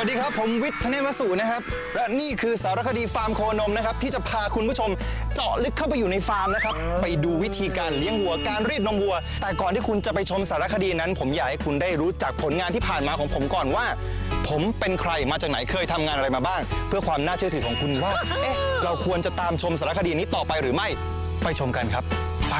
วัสดีครับ ผมวิทย์ธเนศวสุนะครับ และนี่คือสารคดีฟาร์มโคนมนะครับ ที่จะพาคุณผู้ชมเจาะลึกเข้าไปอยู่ในฟาร์มนะครับ ไปดูวิธีการเลี้ยงวัวการรีดนมวัว แต่ก่อนที่คุณจะไปชมสารคดีนั้น ผมอยากให้คุณได้รู้จักผลงานที่ผ่านมาของผมก่อนว่า ผมเป็นใครมาจากไหนเคยทำงานอะไรมาบ้าง เพื่อความน่าเชื่อถือของคุณว่าเอ๊ะเราควรจะตามชมสารคดีนี้ต่อไปหรือไม่ ไปชมกันครับ ไป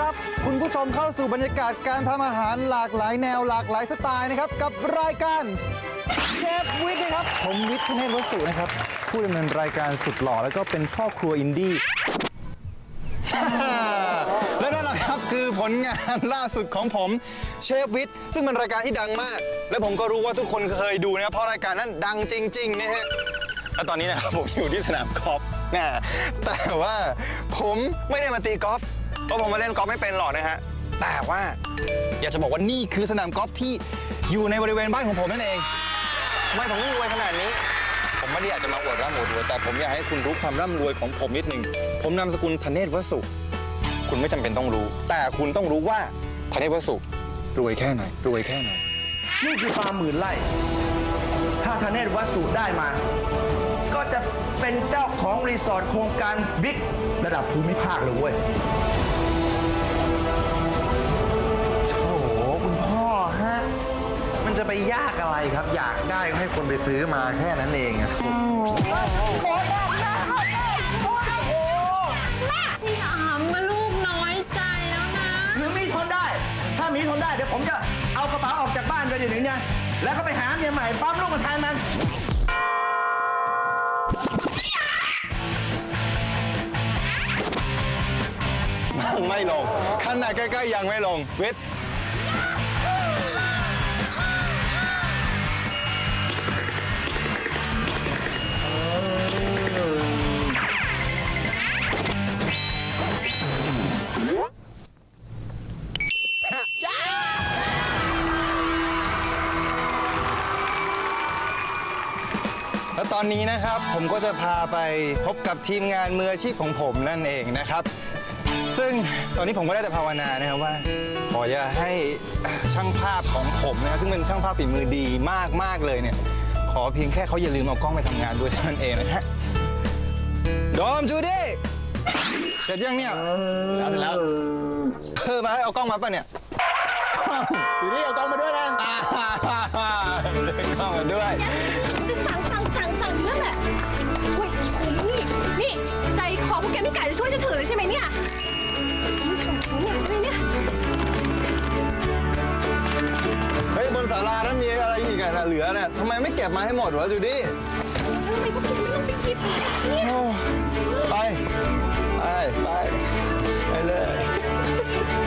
รับคุณผู้ชมเข้าสู่บรรยากาศการทำอาหารหลากหลายแนวหลากหลายสไตล์นะครับ กับรายการเชฟวิทย์นะครับ ผมวิทย์ธเนศวสุนะครับ ผู้ดำเนินรายการสุดหล่อแล้วก็เป็นพ่อครัวอินดี้ และนั่นแหละครับคือผลงานล่าสุดของผมเชฟวิทย์ซึ่งเป็นรายการที่ดังมาก และผมก็รู้ว่าทุกคนเคยดูนะครับเพราะรายการนั้นดังจริงๆนะฮะและตอนนี้นะครับผมอยู่ที่สนามกอล์ฟนะแต่ว่าผมไม่ได้มาตีกอล์ฟ เพราะผมมาเล่นกอล์ฟไม่เป็นหรอกนะฮะ แต่ว่าอยากจะบอกว่านี่คือสนามกอล์ฟที่อยู่ในบริเวณบ้านของผมนั่นเองทำไมผมต้องรวยขนาดนี้ ผมไม่ได้อยากจะมาอวดร่ำอวดรวยแต่ผมอยากให้คุณรู้ความร่ำรวยของผมนิดหนึ่งผมนามสกุลธเนศวสุคุณไม่จำเป็นต้องรู้ แต่คุณต้องรู้ว่าธเนศวสุรวยแค่ไหน รวยแค่ไหน นี่คือฟาร์มหมื่นไร่ ถ้าธเนศวัสดุได้มา ก็จะเป็นเจ้าของรีสอร์ทโครงการบิ๊กระดับภูมิภาคเลยเว้ย จะไปยากอะไรครับ อยากได้ก็ให้คนไปซื้อมาแค่นั้นเองอะพี่อามมาลูกน้อยใจแล้วนะ หรือมีทนได้ ถ้ามีทนได้เดี๋ยวผมจะเอากระเป๋าออกจากบ้านไปเดี๋ยวนี้เนี่ยแล้วก็ไปหาเมียใหม่ปั๊มลูกมาแทนมัน ไม่ลงขนาดใกล้ๆยังไม่ลงวิทย์ ตอนนี้นะครับผมก็จะพาไปพบกับทีมงานมืออาชีพของผมนั่นเองนะครับ ซึ่งตอนนี้ผมก็ได้แต่ภาวนานะครับว่า ขออย่าให้ช่างภาพของผมนะครับซึ่งเป็นช่างภาพฝีมือดีมากมากๆเลยเนี่ย ขอเพียงแค่เขาอย่าลืมเอากล้องไปทำงานด้วยเท่านั้นเองนะฮะโดมจูดี้เสร็จยังเนี่ยแล้วเสร็จแล้วเพิ่มมาให้เอากล้องมาป่ะเนี่ยจูดี้เอากล้องมาด้วยนะเดินกล้องมาด้วย อพวกแกไม่กะจะช่วยฉันถือเลยใช่ไหมเนี่ยนี่ทำเขาเนี่ยอะไรเนี่ยเฮ้ยบนศาลานั้นมีอะไรอีกอะน่ะเหลือเนี่ยทำไมไม่เก็บมาให้หมดวะจูดี้ทำไมพวกแกไม่ต้องไปคิดเนี่ยโอ้ไป ไป ไป ไปเลย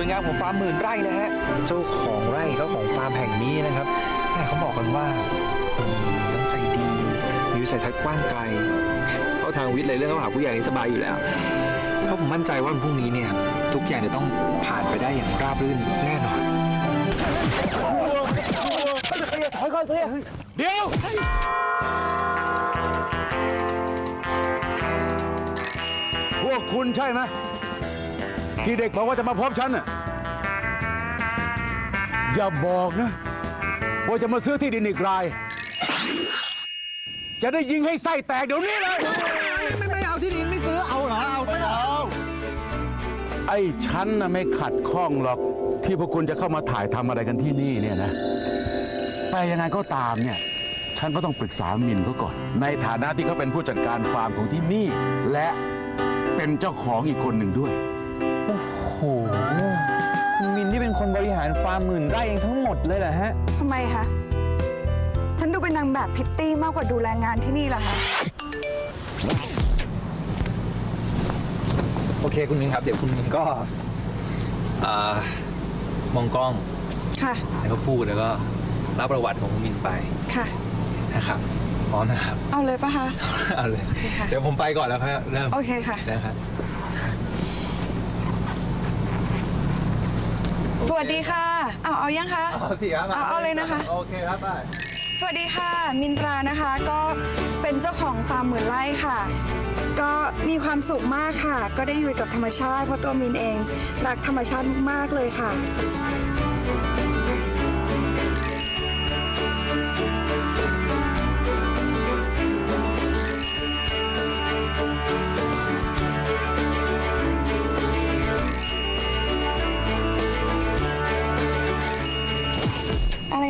วยงามของฟาร์มหมื่นไร่นะฮะเจ้าของไร่เจ้าของฟาร์มแห่งนี้นะครับแม่เขาบอกกันว่าอืมน้ำใจดีมีวิสัยทัศน์กว้างไกล เข้าทางวิทย์เลยเรื่องเข้าหาผู้ใหญ่นี่สบายอยู่แล้วเพราะผมมั่นใจว่าวันพรุ่งนี้เนี่ยทุกอย่างจะต้องผ่านไปได้อย่างราบรื่นแน่นอนเดี๋ยวพวกคุณใช่ไหม ที่เด็กบอกว่าจะมาพบฉันน่ะอย่าบอกนะ ว่าจะมาซื้อที่ดินอีกราย จะได้ยิงให้ไส้แตกเดี๋ยวนี้เลย ไม่ไม่เอาที่ดินไม่ซื้อเอาเหรอเอาไม่เอาไอ้ฉันน่ะไม่ขัดข้องหรอก ที่พวกคุณจะเข้ามาถ่ายทำอะไรกันที่นี่เนี่ยนะแต่ยังไงก็ตามเนี่ย ฉันก็ต้องปรึกษามินเขาก่อน ในฐานะที่เขาเป็นผู้จัดการฟาร์มของที่นี่ และเป็นเจ้าของอีกคนหนึ่งด้วย นบริหารฟาร์มหมื่นไร่เองทั้งหมดเลยเหรอฮะ ทำไมคะ ฉันดูเป็นนางแบบพิตตี้มากกว่าดูแลงานที่นี่เหรอคะ โอเคคุณมินครับ เดี๋ยวคุณมินก็อ่ามองกล้องค่ะ แล้วก็พูดแล้วก็รับประวัติของคุณมินไปค่ะ นะครับพร้อมนะครับ เอาเลยปะคะ เอาเลย โอเคค่ะ เดี๋ยวผมไปก่อนแล้วครับเริ่มโอเคค่ะ นะครับ วัสดีค่ะ เอาเอายังคะ เอาสิครับเอาเอาเลยนะคะ โอเคครับป้าสวัสดีค่ะ มินตรานะคะก็เป็นเจ้าของฟาร์มหมื่นไร่ค่ะ ก็มีความสุขมากค่ะ ก็ได้อยู่กับธรรมชาติเพราะตัวมินเอง รักธรรมชาติมากๆเลยค่ะ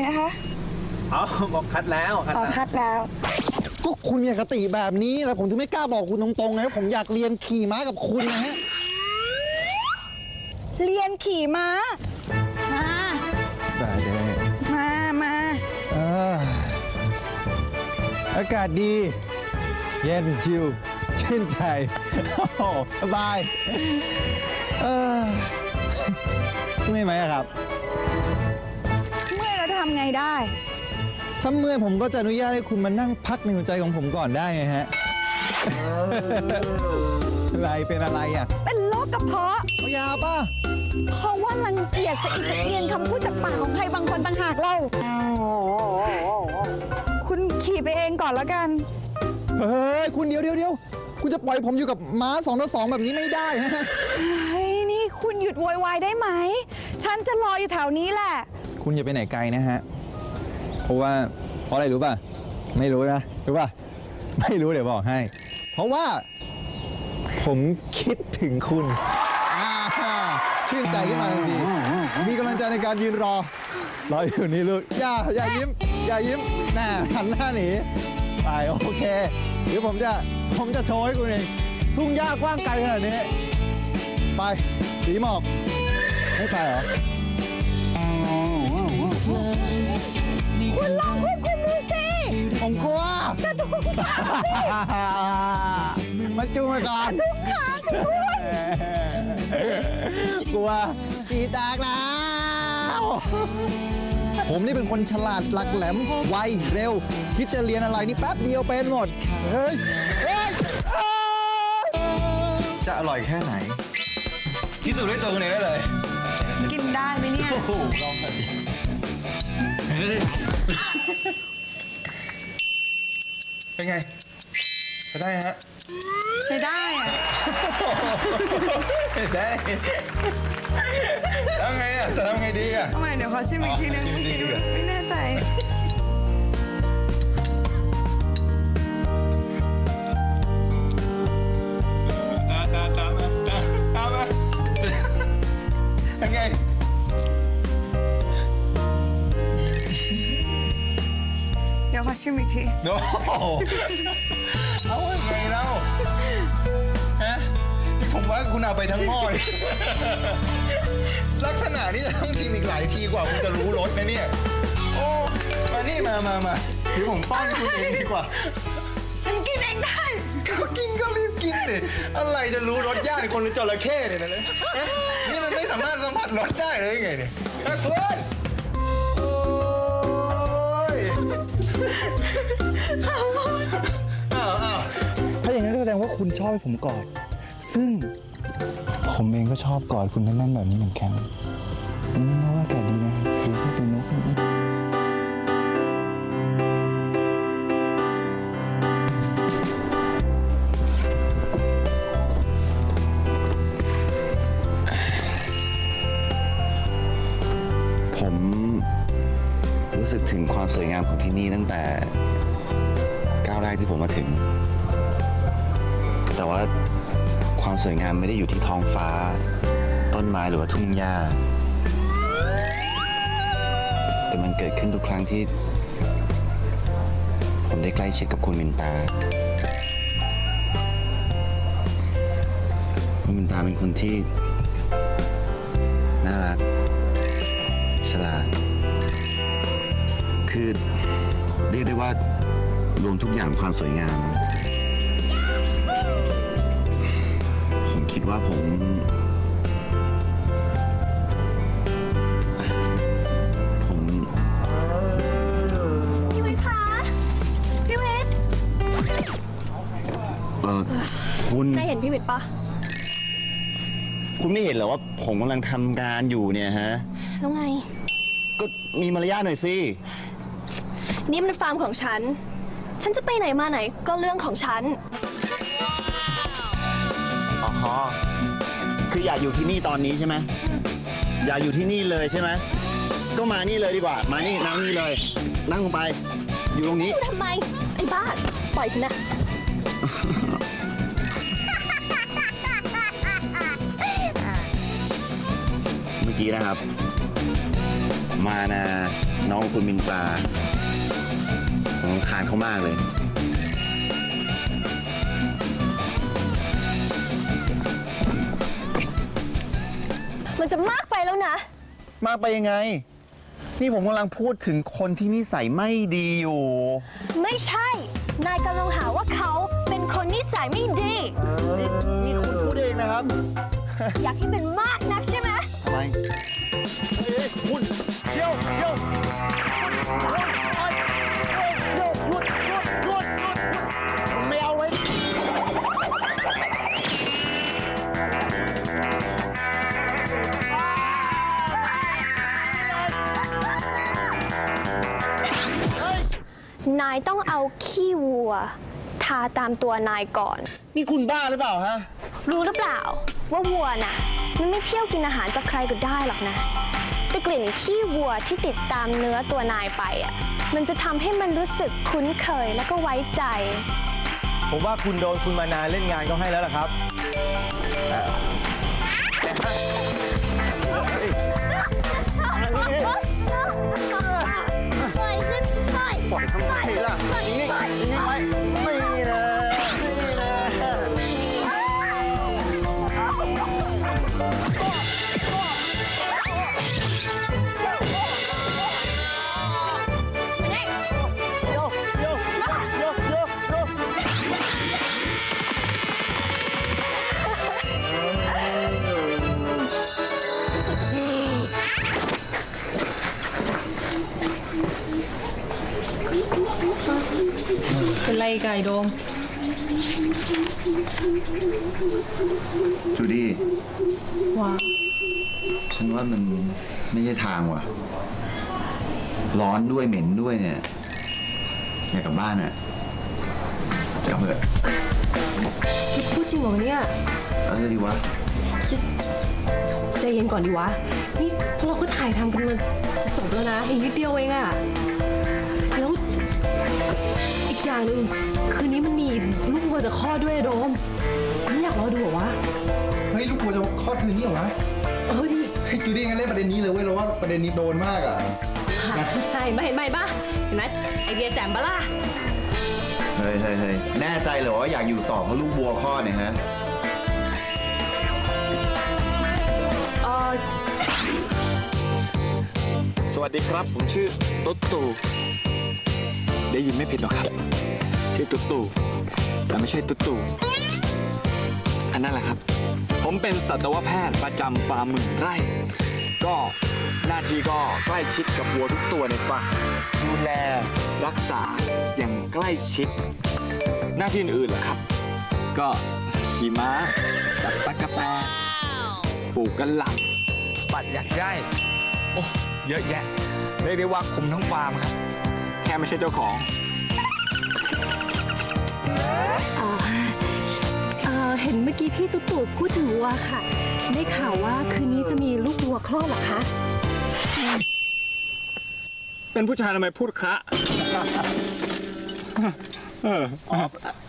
นะคะเอาบอกคัดแล้วคัดอ๋อแล้ว คัดแล้ว ก็คุณมีอคติแบบนี้แหล้วผมถึงไม่กล้าบอกคุณตรงๆไงว่าผมอยากเรียนขี่ม้ากับคุณนะฮะ เรียนขี่ม้า มา ได้ได้มามาอากาศดี เย็นชิวชื่นใจโอ้โหสบายเออเมื่อยไหมอะครับเมื่อ ยแล้วจะทำไงได้ ถ้าเมื่อยผมก็จะอนุญาตให้คุณมานั่งพักในหัวใจของผมก่อนได้ไงฮะอะไรเป็นอะไรอะเป็นโรคกระเพาะเอายาป่ะเพราะว่ารังเกียจสะอิดสะเอียนคำพูดจากปากของใครบางคนต่างหากเรา คุณขี่ไปเองก่อนแล้วกัน เฮ้ย คุณเดี๋ยวเดี๋ยวเดี๋ยวคุณจะปล่อยผมอยู่กับม้าสองต่อสองแบบนี้ไม่ได้นะฮะเฮ้ย นี่คุณหยุดโวยวายได้ไหม ฉันจะรออยู่แถวนี้แหละ คุณอย่าไปไหนไกลนะฮะ เพราะว่าเพราะอะไรรู้ป่ะ ไม่รู้นะรู้ป่ะ ไม่รู้เดี๋ยวบอกให้ เพราะว่า ผมคิดถึงคุณอ่าชื่นใจขึ้นมาทันทีมีกำลังใจในการยืนรอ รออยู่นี่ลูกอย่าอย่ายิ้ม อย่ายิ้มน่าหันหน้าหนีไปโอเค เดี๋ยวผมจะผมจะโชว์ให้คุณเองทุ่งหญ้ากว้างไกลขนาดนี้ ไป สีหมอก ไม่ไปเหรอ คุณลองควบคุมดูสิผมกลัวจะถูกขามาจูงมาก่อนขาคุณด้วยกลัวจีแตกแล้วผมนี่เป็นคนฉลาดหลักแหลมไวเร็ว คิดจะเรียนอะไรนี่แป๊บเดียวเป็นหมด เฮ้ย เฮ้ยเอ้ยจะอร่อยแค่ไหนพิสูจน์ด้วยตัวคุณเองได้เลย กินได้ไหมเนี่ยโอ้โหลองกันดิ เป็นไงจะได้ฮะใช้ได้อะได้แล้วไงอะจะทำไงดีอะทำไมเดี๋ยวขอชิมอีกทีนึงชิมเมื่อดีกี้ดีกว่าไม่แน่ใจตามตามตามมาตามตามมายังไง ดี๋ยวขอชิมอีกที โอ้โหเอายังไงเล่าฮะนี่ผมว่าคุณเอาไปทั้งหม้อเลยลักษณะนี้จะต้องชิมอีกหลายทีกว่าคุณจะรู้รสนะเนี่ย โอ้ มานี่มามามาเดี๋ยวผมป้อนคุณเองดีกว่า ฉันกินเองได้ก็กินก็รีบกินดิอะไรจะรู้รสยากในคนหรือจระเข้เนี่ยนะฮะนี่มันไม่สามารถสัมผัสรสได้เลยไงเนี่ยฮะคุณ อ้าวอ้าวถ้าอย่างนั้นก็แสดงว่าคุณชอบให้ผมกอด ซึ่งผมเองก็ชอบกอดคุณแน่นๆแบบนี้เหมือนกันอืมน่าว่าแกดีนะดูสิเป็นนกผม รู้สึกถึงความสวยงามของที่นี่ตั้งแต่ก้าวแรกที่ผมมาถึง แต่ว่าความสวยงามไม่ได้อยู่ที่ท้องฟ้า ต้นไม้หรือว่าทุ่งหญ้า แต่มันเกิดขึ้นทุกครั้งที่ ผมได้ใกล้ชิดกับคุณมินตาคุณมินตาเป็นคนที่ น่ารัก ฉลาด คือเรียกได้ว่ารวมทุกอย่างความสวยงาม ผมคิดว่าผม ผมพี่วิทย์คะพี่วิทย์เออคุณนายเห็นพี่วิทย์ปะคุณไม่เห็นเหรอว่าผมกำลังทำงานอยู่เนี่ยฮะ แล้วไง ก็มีมารยาทหน่อยสิ นี่มันฟาร์มของฉัน ฉันจะไปไหนมาไหนก็เรื่องของฉัน อ๋อคืออยากอยู่ที่นี่ตอนนี้ใช่ไหมอยากอยู่ที่นี่เลยใช่ไหมก็มานี่เลยดีกว่า มานี่นั่งนี่เลย นั่งลงไป อยู่ตรงนี้ทำไม ไอ้บ้า ปล่อยฉันนะ เมื่อกี้นะครับ มานะน้องคุณมินตราผมรำคาญเขามากเลย มันจะมากไปแล้วนะ มากไปยังไง นี่ผมกำลังพูดถึงคนที่นิสัยไม่ดีอยู่ ไม่ใช่ นายกำลังหาว่าเขาเป็นคนนิสัยไม่ดี นี่นี่คุณพูดเองนะครับอยากให้เป็นมากนักใช่ไหม ทำไมเฮ้ยคุณเดี๋ยวเดี๋ยวายต้องเอาขี้วัว ทาตามตัวนายก่อน นี่คุณบ้าหรือเปล่าฮะ รู้หรือเปล่า ว่าวัวน่ะ มันไม่เที่ยวกินอาหารจากใครก็ได้หรอกนะ แต่กลิ่นขี้วัวที่ติดตามเนื้อตัวนายไปอะ มันจะทำให้มันรู้สึกคุ้นเคยแล้วก็ไว้ใจ ผมว่าคุณโดนคุณมานาเล่นงานก็ให้แล้วล่ะครับ เป็นไรไก่โดม จูดี้ว้าฉันว่ามันไม่ใช่ทางว่ะ ร้อนด้วยเหม็นด้วยเนี่ย อยากกลับบ้านอะกลับเถอะพูดจริงเหรอเนี่ย เออดีวะใจเย็นก่อนดีวะ นี่พวกเราก็ถ่ายทำกันมาจะจบแล้วนะ อีกนิดเดียวเองอะแล้ว อีกอย่างหนึ่งคืนนี้มันมีลูกวัวจะคลอดด้วยอะโดมไม่อยากรอดูเหรอวะเฮ้ยลูกวัวจะคลอดคืนนี้เหรอวะเออดิเฮ้ยจูดี้งั้นเล่นประเด็นนี้เลยเว้ยเราว่าประเด็นนี้โดนมากอะใช่ไม่เห็นไหมปะเห็นไหมไอเดียแจ่มปะล่ะเฮ้ยเฮ้ยเฮ้ยแน่ใจเหรอว่าอยากอยู่ต่อเพราะลูกบัวคลอดเนี่ยฮะเออสวัสดีครับ ผมชื่อตุ๊ด ตู่ได้ยินไม่ผิดหรอกครับชื่อตุ๊ดตู่แต่ไม่ใช่ตุ๊ดตู่อันนั้นแหละครับ ผมเป็นสัตวแพทย์ประจำฟาร์มหมื่นไร่ ก็หน้าที่ก็ใกล้ชิดกับวัวทุกตัวในฟาร์มดูแลรักษาอย่างใกล้ชิด หน้าที่อื่นๆล่ะครับ ก็ขี่ม้าจับตะกะแตนปลูกกระหล่ำปัดอยากได้ โอ้ เยอะแยะ เรียกได้ว่าคุมทั้งฟาร์มครับ แค่ไม่ใช่เจ้าของ เออเห็นเมื่อกี้พี่ตุ๊ตู่พูดถึงวัวค่ะ ได้ข่าวว่าคืนนี้จะมีลูกวัวคลอดเหรอคะ เป็นผู้ชายทำไมพูดคะ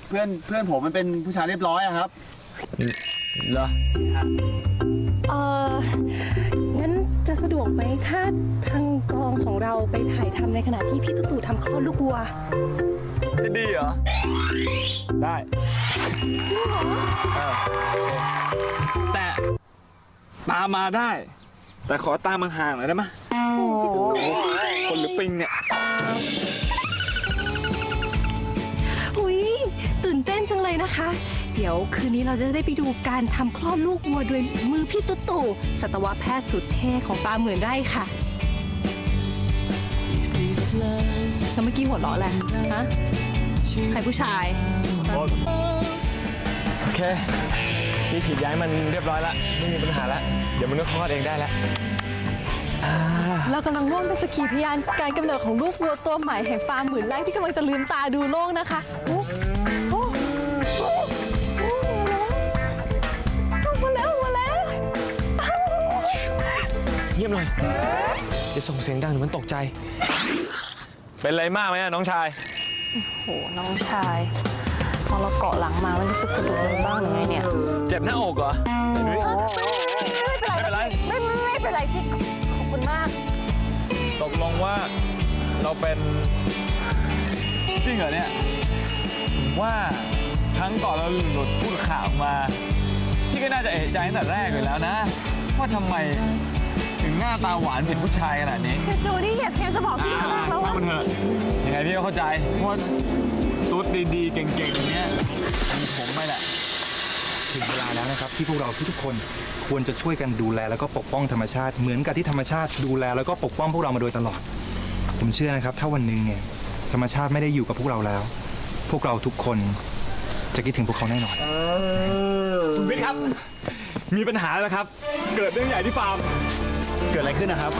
เพื่อนเพื่อนผมมันเป็นผู้ชายเรียบร้อยอะครับ เหรอ เอองั้น จะสะดวกไหมถ้าทางกองของเราไปถ่ายทำในขณะที่พี่ตุ๊ตู่ทำคลอดลูกวัว จะดีเหรอ ได้จริงเหรอแต่ตามมาได้ แต่ขอตามห่างๆหน่อยได้ไหมคนหรือปิงเนี่ย อุ้ยตื่นเต้นจังเลยนะคะ เดี๋ยวคืนนี้เราจะได้ไปดูการทำคลอดลูกวัวโดยมือพี่ตุ๊ตู่สัตวแพทย์สุดเท่ของฟาร์มเหมือนไร่ค่ะ แล้วเมื่อกี้หัวเราะแหละฮะใครผู้ชาย โอเคพี่ฉีดย้ายมันเรียบร้อยแล้ว ไม่มีปัญหาแล้ว เดี๋ยวมันก็คลอดเองได้แล้ว เรากำลังร่วมเป็นสกขีพยานการกำเนิดของลูกวัวตัวใหม่แห่งฟาร์มหมื่นไร่ที่กำลังจะลืมตาดูโลกนะคะโอ้โเงียบหน่อยอย่าส่งเสียงดังเดี๋ยวมันตกใจ เป็นไรมากไหมอะน้องชาย โหน้องชายพอเราเกาะหลังมามันรู้สึกสะดุดบ้างหรือไงเนี่ย เจ็บหน้าอกเหรอไหนดูดิไม่เป็นไร ไม่ไม่ไม่เป็นไรพี่ขอบคุณมาก ตกลงว่าเราเป็นจริงเหรอเนี่ยผมว่าครั้งก่อนเราหลุดพูดข่าวมา พี่ก็น่าจะเอะใจตั้งแต่แรกเลยแล้วนะ ว่าทำไม ถึงหน้าตาหวานเป็นผู้ชายขนาดนี้ คือจูดี้เนี่ยพยายามจะบอกพี่มากแล้วว่ามันเถอะยังไงพี่ก็เข้าใจเพราะว่าตุ๊ดดีๆ เก่งๆอย่างเนี้ยมีผมไม่แหละถึงเวลาแล้วนะครับที่พวกเราทุกๆคนควรจะช่วยกันดูแลแล้วก็ปกป้องธรรมชาติ เหมือนกับที่ธรรมชาติดูแลแล้วก็ปกป้องพวกเรามาโดยตลอด ผมเชื่อนะครับ ถ้าวันหนึ่งเนี่ยธรรมชาติไม่ได้อยู่กับพวกเราแล้ว พวกเราทุกคนจะคิดถึงพวกเขาแน่นอน คุณวิทย์ครับ มีปัญหาแล้วครับ เกิดเรื่องใหญ่ที่ฟาร์ม เกิดอะไรขึ้นนะครับ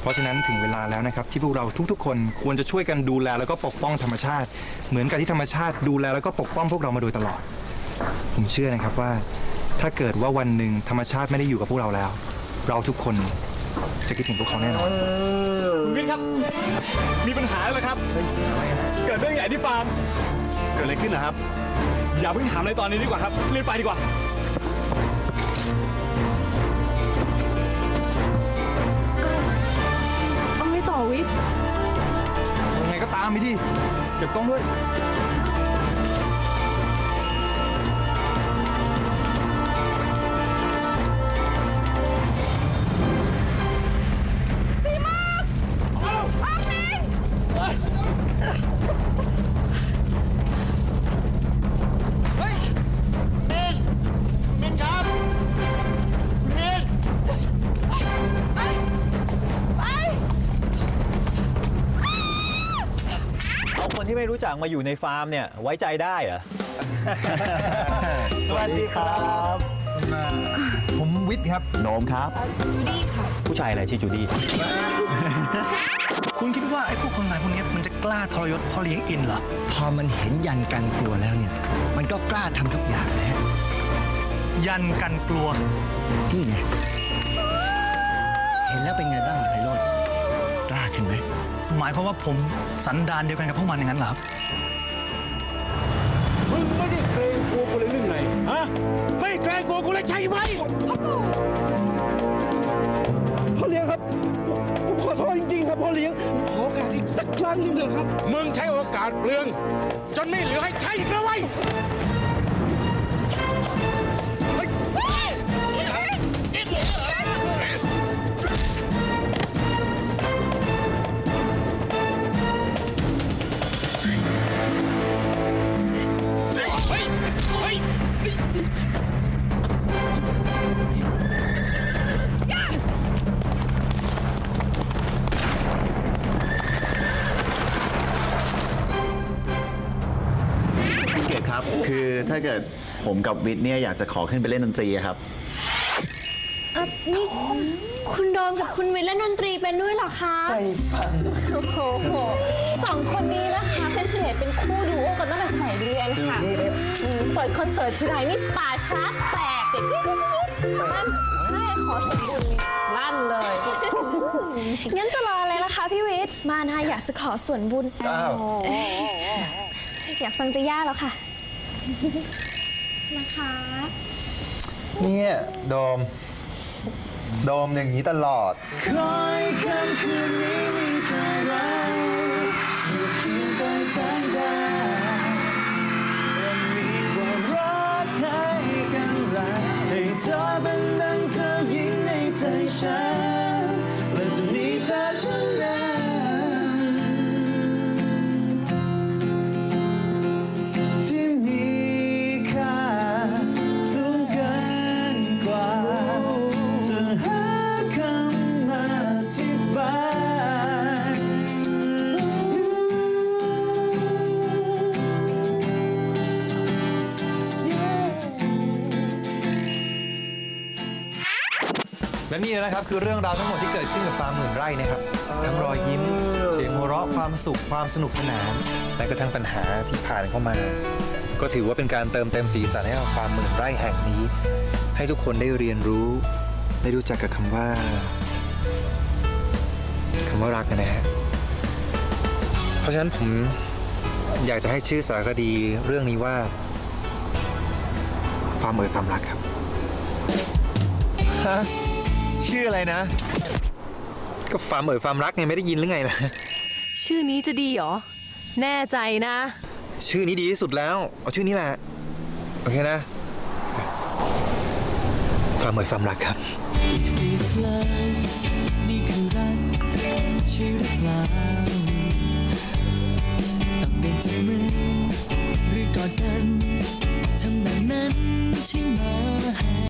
เพราะฉะนั้นถึงเวลาแล้วนะครับ ที่พวกเราทุกๆ คนควรจะช่วยกันดูแลแล้วก็ปกป้องธรรมชาติ เหมือนกับที่ธรรมชาติดูแลแล้วก็ปกป้องพวกเรามาโดยตลอด ผมเชื่อนะครับว่า ถ้าเกิดว่าวันหนึ่งธรรมชาติไม่ได้อยู่กับพวกเราแล้ว เราทุกคนจะคิดถึงพวกเขาแน่นอนคุณวิทย์ครับ มีปัญหาแล้วครับ เกิดเรื่องใหญ่ที่ฟาร์มเกิ ดอะไรขึ้นนะครับ อย่าเพิ่งถามเลยตอนนี้ดีกว่าครับรีบไปดีกว่า เอาไงต่อวิทย์ยังไงก็ตามไปดิเก็บกล้องด้วย รู้จักมาอยู่ในฟาร์มเนี่ยไว้ใจได้เหรอ สวัสดีครับ ผมวิทย์ครับโนมครับผู้ชายอะไรชื่อจูดี้ คุณคิดว่าไอ้พวกคนงานพวกนี้มันจะกล้าทรยศพ่อเลี้ยงอินเหรอ พอมันเห็นยันกันกลัวแล้วเนี่ย มันก็กล้าทำทุกอย่างนะฮะยันกันกลัว นี่ไง เห็นแล้วเป็นไงบ้างไพโรดกล้าขึ้นไหม หมายความว่าผมสันดานเดียวกันกับพวกมันอย่างนั้นเหรอครับ มึงไม่ได้เกรงกลัวกูเลยหรือไงฮะไม่เกรงกลัวกูเลยใช่ไหมพ่อเลี้ยงครับผมขอโทษจริงๆครับพ่อเลี้ยงขอโอกาสอีกสักครั้งหนึงเถอะครับ มึงใช้โอกาสเปลือง จนไม่เหลือให้ใช้อีกแล้วไว้ย เกิดผมกับวิทย์เนี่ยอยากจะขอขึ้นไปเล่นดนตรีอะครับเอ่อนี่คุณโดมกับคุณวิทย์เล่นดนตรีเป็นด้วยเหรอคะไปฟัง โอ้โหสองคนนี้นะคะเป็นเดทเป็นคู่ดูโอกันตั้งแต่สมัยเรียนค่ะอืมเปิดคอนเสิร์ตทีไรนี่ป่าช้าแตกเสียงกรี๊ดกรี๊ดกรี๊ดลั่นใช่ขอสมบูรณ์ลั่นเลย งั้นจะรออะไรล่ะคะพี่วิทย์มานาอยากจะขอส่วนบุญ อ้าว อยากฟังจะย่าแล้วค่ะ นะคะ เนี่ยโดม โดมอย่างนี้ตลอด คอยค่ำคืนนี้มี นี่นะครับคือเรื่องราวทั้งหมดที่เกิดขึ้นกับฟาร์มหมื่นไร่นะครับทั้งรอยยิ้ม เสียงหัวเราะความสุขความสนุกสนาน และก็ทั้งปัญหาที่ผ่านเข้ามา ก็ถือว่าเป็นการเติมเต็มสีสันให้กับฟาร์มหมื่นไร่แห่งนี้ ให้ทุกคนได้เรียนรู้ ได้รู้จักกับคำว่าคำว่ารักนะฮะเพราะฉะนั้นผมอยากจะให้ชื่อสารคดีเรื่องนี้ว่าฟาร์มเอ่ยฟาร์มรักครับ ฮะ ชื่ออะไรนะ ก็ฟาร์มเอ๋ยฟาร์มรักไงไม่ได้ยินหรือไงล่ะ ชื่อนี้จะดีเหรอ แน่ใจนะ ชื่อนี้ดีที่สุดแล้ว เอาชื่อนี้แหละ โอเคนะฟาร์มเอ๋ยฟาร์มรักครับหรือกอดกันทำแบบนั้นใช่ไหม